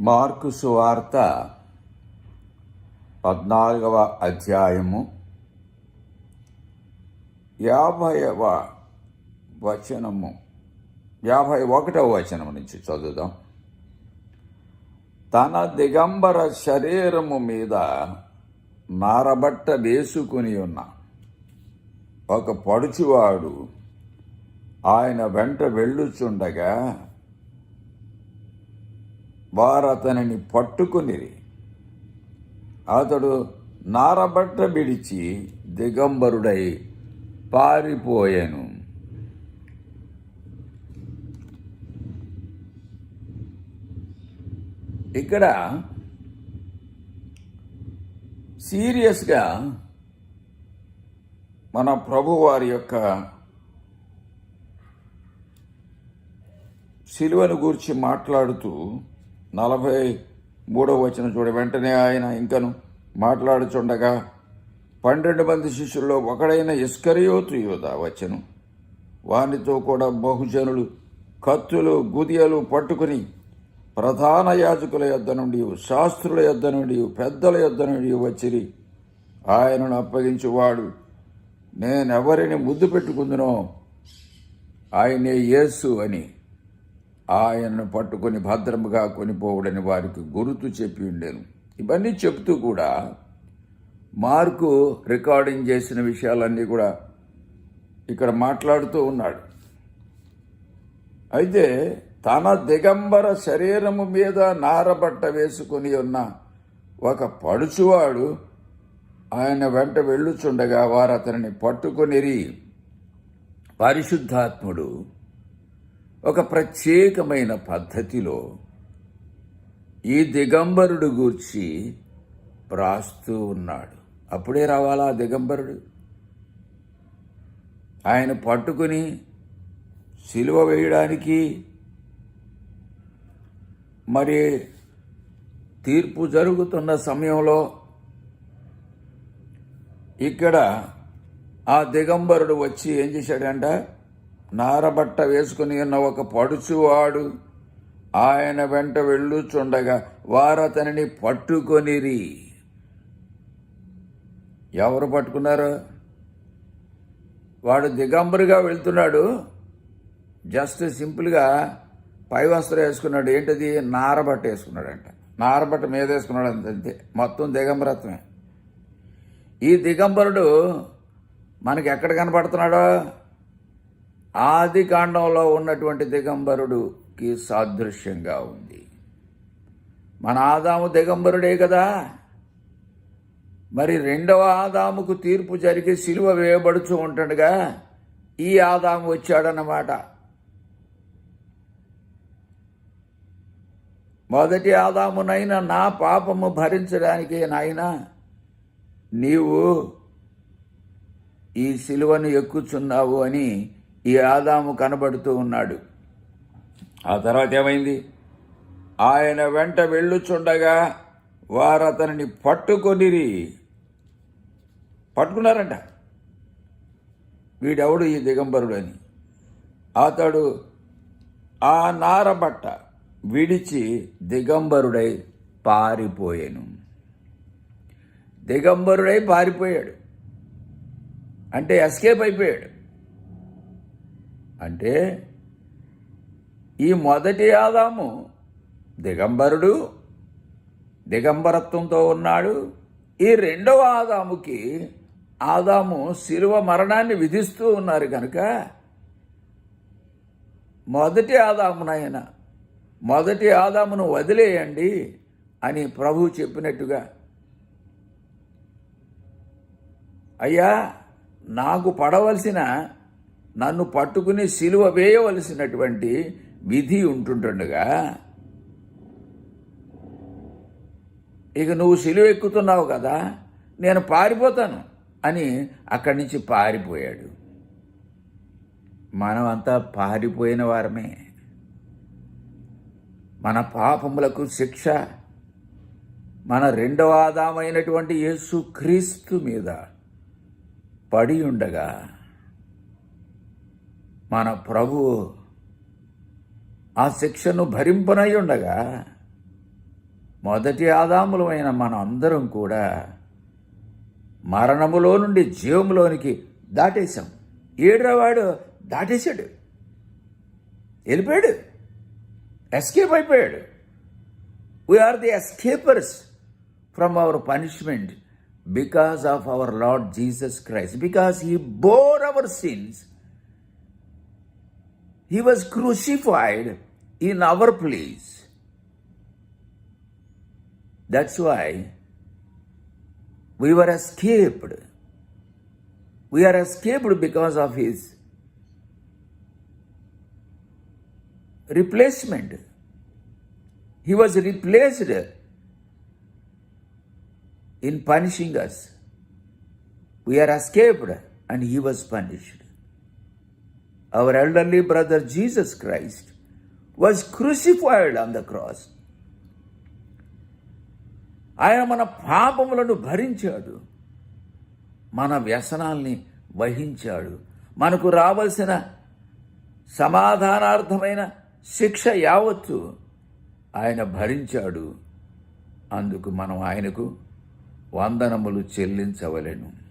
Mark సువార్త పద్నాలుగవ అధ్యాయము యాభైవ వచనము. యాభై ఒకటవ వచనం నుంచి చదువుదాం. తన దిగంబర శరీరము మీద నారబట్ట వేసుకుని ఉన్న ఒక పడుచువాడు ఆయన వెంట వెళ్ళుచుండగా వారు అతనిని పట్టుకునిరి. అతడు నారబట్ట విడిచి దిగంబరుడై పారిపోయాను. ఇక్కడ సీరియస్గా మన ప్రభువారి యొక్క సిలువను గూర్చి మాట్లాడుతూ నలభై మూడవ వచ్చిన చూడ. వెంటనే ఆయన ఇంకను మాట్లాడుచుండగా పన్నెండు మంది శిష్యుల్లో ఒకడైన ఇస్కరియోతు యోధ వచ్చను. వానితో కూడా బహుజనులు కత్తులు గుదియలు పట్టుకుని ప్రధాన యాజకుల యొద్ద నుండి శాస్త్రుల యొద్ద నుండి పెద్దల యొద్ద నుండి వచ్చిరి. ఆయనను అప్పగించువాడు నేనెవరిని ముద్దు పెట్టుకుందునో ఆయనే యేసు అని. ఆయనను పట్టుకొని భద్రముగా కొనిపోవుడని వారికి గురుతు చెప్పి ఉండేను. ఇవన్నీ చెప్తూ కూడా మార్కు రికార్డింగ్ చేసిన విషయాలన్నీ కూడా ఇక్కడ మాట్లాడుతూ ఉన్నాడు. అయితే తన దిగంబర శరీరము మీద నారబట్ట వేసుకుని ఉన్న ఒక పడుచువాడు ఆయన వెంట వెళ్ళుచుండగా వారు అతనిని పట్టుకొనిరి పరిశుద్ధాత్ముడు ఒక ప్రత్యేకమైన పద్ధతిలో ఈ దిగంబరుడు గూర్చి వ్రాస్తూ ఉన్నాడు. అప్పుడే రావాలా ఆ దిగంబరుడు? ఆయన పట్టుకుని సిలువ వేయడానికి మరి తీర్పు జరుగుతున్న సమయంలో ఇక్కడ ఆ దిగంబరుడు వచ్చి ఏం చేశాడంట? నారబట్ట వేసుకుని ఉన్న ఒక పడుచువాడు ఆయన వెంట వెళ్ళుచుండగా వారతనిని పట్టుకొనిరి. ఎవరు పట్టుకున్నారు? వాడు దిగంబరుగా వెళ్తున్నాడు. జస్ట్ సింపుల్గా పై వస్త్రం వేసుకున్నాడు. ఏంటది? నారబట్ట వేసుకున్నాడంట. నారబట్ట మీద వేసుకున్నాడు అంతే మొత్తం దిగంబరత్వమే. ఈ దిగంబరుడు మనకి ఎక్కడ కనపడుతున్నాడో? ఆది కాండంలో ఉన్నటువంటి దిగంబరుడుకి సాదృశ్యంగా ఉంది. మన ఆదాము దిగంబరుడే కదా? మరి రెండవ ఆదాముకు తీర్పు జరిగి సిలువ వేయబడుచు ఉంటుండగా ఈ ఆదాము వచ్చాడన్నమాట. మొదటి ఆదామునైనా నా పాపము భరించడానికి నాయనా నీవు ఈ సిలువను ఎక్కుచున్నావు అని ఈ ఆదాము కనబడుతూ ఉన్నాడు. ఆ తర్వాత ఏమైంది? ఆయన వెంట వెళ్ళుచుండగా వారు అతనిని పట్టుకొనిరి. పట్టుకున్నారంట. వీడెవడు ఈ దిగంబరుడు అని? అతడు ఆ నారబట్ట విడిచి దిగంబరుడై పారిపోయాను. దిగంబరుడై పారిపోయాడు. అంటే ఎస్కేప్ అయిపోయాడు. అంటే ఈ మొదటి ఆదాము దిగంబరుడు దిగంబరత్వంతో ఉన్నాడు. ఈ రెండవ ఆదాముకి ఆదాము శిలువ మరణాన్ని విధిస్తూ ఉన్నారు కనుక మొదటి ఆదామునైనా మొదటి ఆదామును వదిలేయండి అని ప్రభు చెప్పినట్టుగా అయ్యా నాకు పడవలసిన నన్ను పట్టుకుని సిలువ వేయవలసినటువంటి విధి ఉంటుండగా ఇక నువ్వు సిలువ ఎక్కుతున్నావు కదా నేను పారిపోతాను అని అక్కడి నుంచి పారిపోయాడు. మనం అంతా పారిపోయిన వారమే. మన పాపములకు శిక్ష మన రెండవ ఆదామైనటువంటి యేసు క్రీస్తు మీద పడి ఉండగా మన ప్రభు ఆ శిక్షను భరింపనై ఉండగా మొదటి ఆదాములమైన మన అందరం కూడా మరణములో నుండి జీవంలోనికి దాటేశాం. ఏడ్రవాడు దాటేశాడు. వెళ్ళిపోయాడు. ఎస్కేప్ అయిపోయాడు. We are the escapers from our punishment because of our Lord Jesus Christ because he bore our sins He was crucified in our place. That's why we were escaped. We are escaped because of His replacement. He was replaced in punishing us. We are escaped and He was punished. Our elderly brother Jesus Christ was crucified on the cross. ఆయన మన పాపములను భరించాడు. మన వ్యసనాల్ని వహించాడు. మనకు రావలసిన సమాధానార్థమైన శిక్ష యావత్తు ఆయన భరించాడు. అందుకు మనం ఆయనకు వందనములు చెల్లించవలెను.